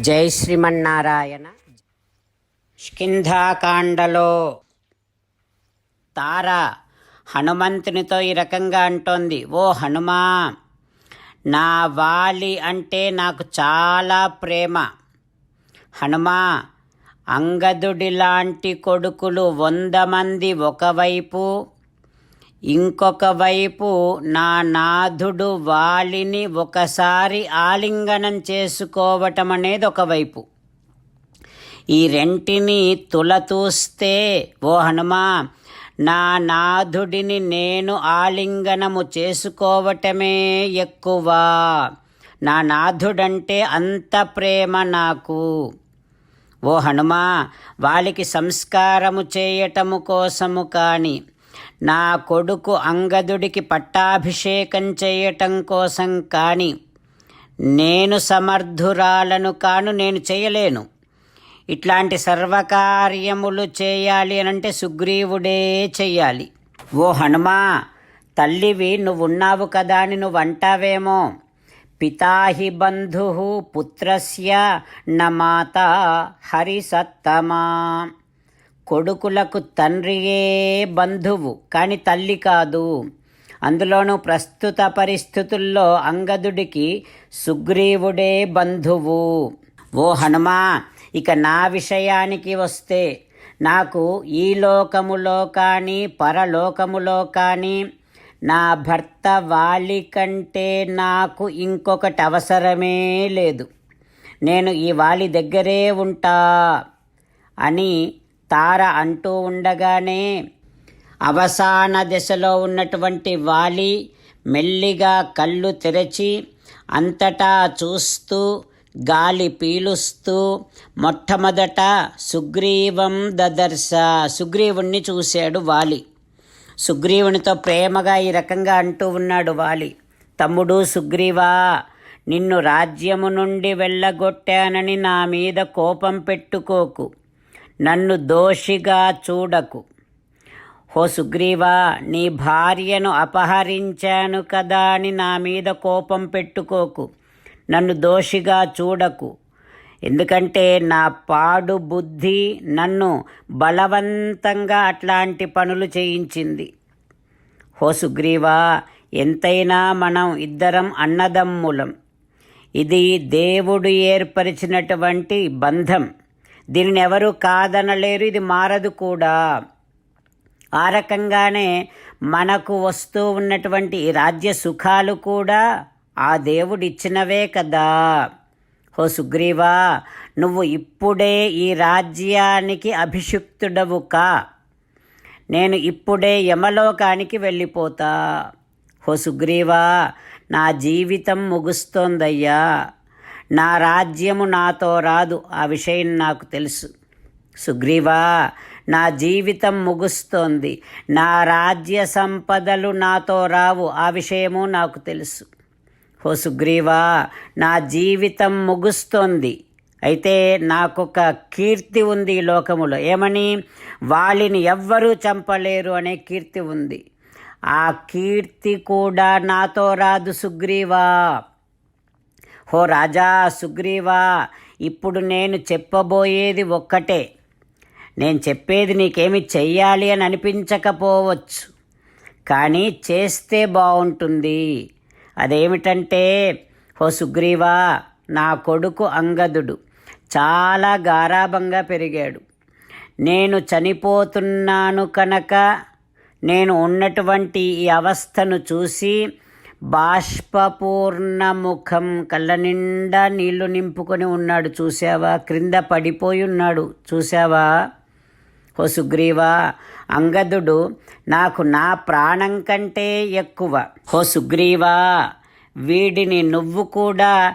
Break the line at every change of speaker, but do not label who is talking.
జై శ్రీమన్నారాయణ. స్కింధాకాండలో తార హనుమంతునితో ఈ రకంగా అంటోంది ఓ హనుమా నా వాలి అంటే నాకు చాలా ప్రేమ. హనుమా అంగదుడి లాంటి కొడుకులు వంద మంది ఒకవైపు ఇంకొక వైపు నా నాథుడు వాలిని ఒకసారి ఆలింగనం చేసుకోవటం అనేది ఒకవైపు ఈ రెంటిని తులతూస్తే ఓ హనుమా నా నాథుడిని నేను ఆలింగనము చేసుకోవటమే ఎక్కువ. నా నాథుడంటే అంత ప్రేమ నాకు. ఓ హనుమా వాళ్ళకి సంస్కారము చేయటము కోసము కానీ నా కొడుకు అంగదుడికి పట్టాభిషేకం చేయటం కోసం కానీ నేను సమర్థురాలను కాను నేను చేయలేను. ఇట్లాంటి సర్వకార్యములు చేయాలి అనంటే సుగ్రీవుడే చెయ్యాలి. ఓ హనుమా తల్లివి నువ్వున్నావు కదా అని నువ్వు అంటావేమో పితాహి బంధు పుత్రస్య నమాత మాత హరిసత్తమా. కొడుకులకు తండ్రియే బంధువు కానీ తల్లి కాదు. అందులోనూ ప్రస్తుత పరిస్థితుల్లో అంగదుడికి సుగ్రీవుడే బంధువు. ఓ హనుమా ఇక నా విషయానికి వస్తే నాకు ఈ లోకములో కానీ పరలోకములో కానీ నా భర్త వాలి కంటే నాకు ఇంకొకటి అవసరమే లేదు. నేను ఈ వాలి దగ్గరే ఉంటా అని తార అంటూ ఉండగానే అవసాన దశలో ఉన్నటువంటి వాలి మెల్లిగా కళ్ళు తెరచి అంతటా చూస్తూ గాలి పీలుస్తూ మొట్టమొదట సుగ్రీవం దదర్శ సుగ్రీవుణ్ణి చూశాడు వాలి. సుగ్రీవునితో ప్రేమగా ఈ రకంగా అంటూ ఉన్నాడు వాలి. తమ్ముడు సుగ్రీవా నిన్ను రాజ్యము నుండి వెళ్ళగొట్టానని నా మీద కోపం పెట్టుకోకు. నన్ను దోషిగా చూడకు. హో సుగ్రీవా నీ భార్యను అపహరించాను కదా అని నా మీద కోపం పెట్టుకోకు. నన్ను దోషిగా చూడకు. ఎందుకంటే నా పాడు బుద్ధి నన్ను బలవంతంగా అట్లాంటి పనులు చేయించింది. హో సుగ్రీవా ఎంతైనా మనం ఇద్దరం అన్నదమ్ములం. ఇది దేవుడు ఏర్పరిచినటువంటి బంధం. దీనిని ఎవరు కాదనలేరు ఇది మారదు కూడా. ఆ రకంగానే మనకు వస్తూ ఉన్నటువంటి ఈ రాజ్య సుఖాలు కూడా ఆ దేవుడిచ్చినవే కదా. హో సుగ్రీవా నువ్వు ఇప్పుడే ఈ రాజ్యానికి అభిషిక్తుడవు కా? నేను ఇప్పుడే యమలోకానికి వెళ్ళిపోతా. హో సుగ్రీవా నా జీవితం ముగుస్తోందయ్యా. నా రాజ్యము నాతో రాదు. ఆ విషయం నాకు తెలుసు. సుగ్రీవా నా జీవితం ముగుస్తోంది. నా రాజ్య సంపదలు నాతో రావు. ఆ విషయము నాకు తెలుసు. ఓ సుగ్రీవా నా జీవితం ముగుస్తోంది. అయితే నాకొక కీర్తి ఉంది ఈ లోకములో. ఏమని? వాళ్ళని ఎవ్వరూ చంపలేరు అనే కీర్తి ఉంది. ఆ కీర్తి కూడా నాతో రాదు సుగ్రీవా. హో రాజా సుగ్రీవా ఇప్పుడు నేను చెప్పబోయేది ఒక్కటే. నేను చెప్పేది నీకేమి చెయ్యాలి అని అనిపించకపోవచ్చు. కానీ చేస్తే బాగుంటుంది అదేమిటంటే హో సుగ్రీవా నా కొడుకు అంగదుడు చాలా గారాభంగా పెరిగాడు. నేను చనిపోతున్నాను కనుక నేను ఉన్నటువంటి ఈ అవస్థను చూసి బాష్పపూర్ణ ముఖం కళ్ళ నిండా నీళ్ళు నింపుకొని ఉన్నాడు చూసావా క్రింద పడిపోయి ఉన్నాడు చూసావా ఓ సుగ్రీవా అంగదుడు నాకు నా ప్రాణం కంటే ఎక్కువ. ఓ సుగ్రీవా వీడిని నువ్వు కూడా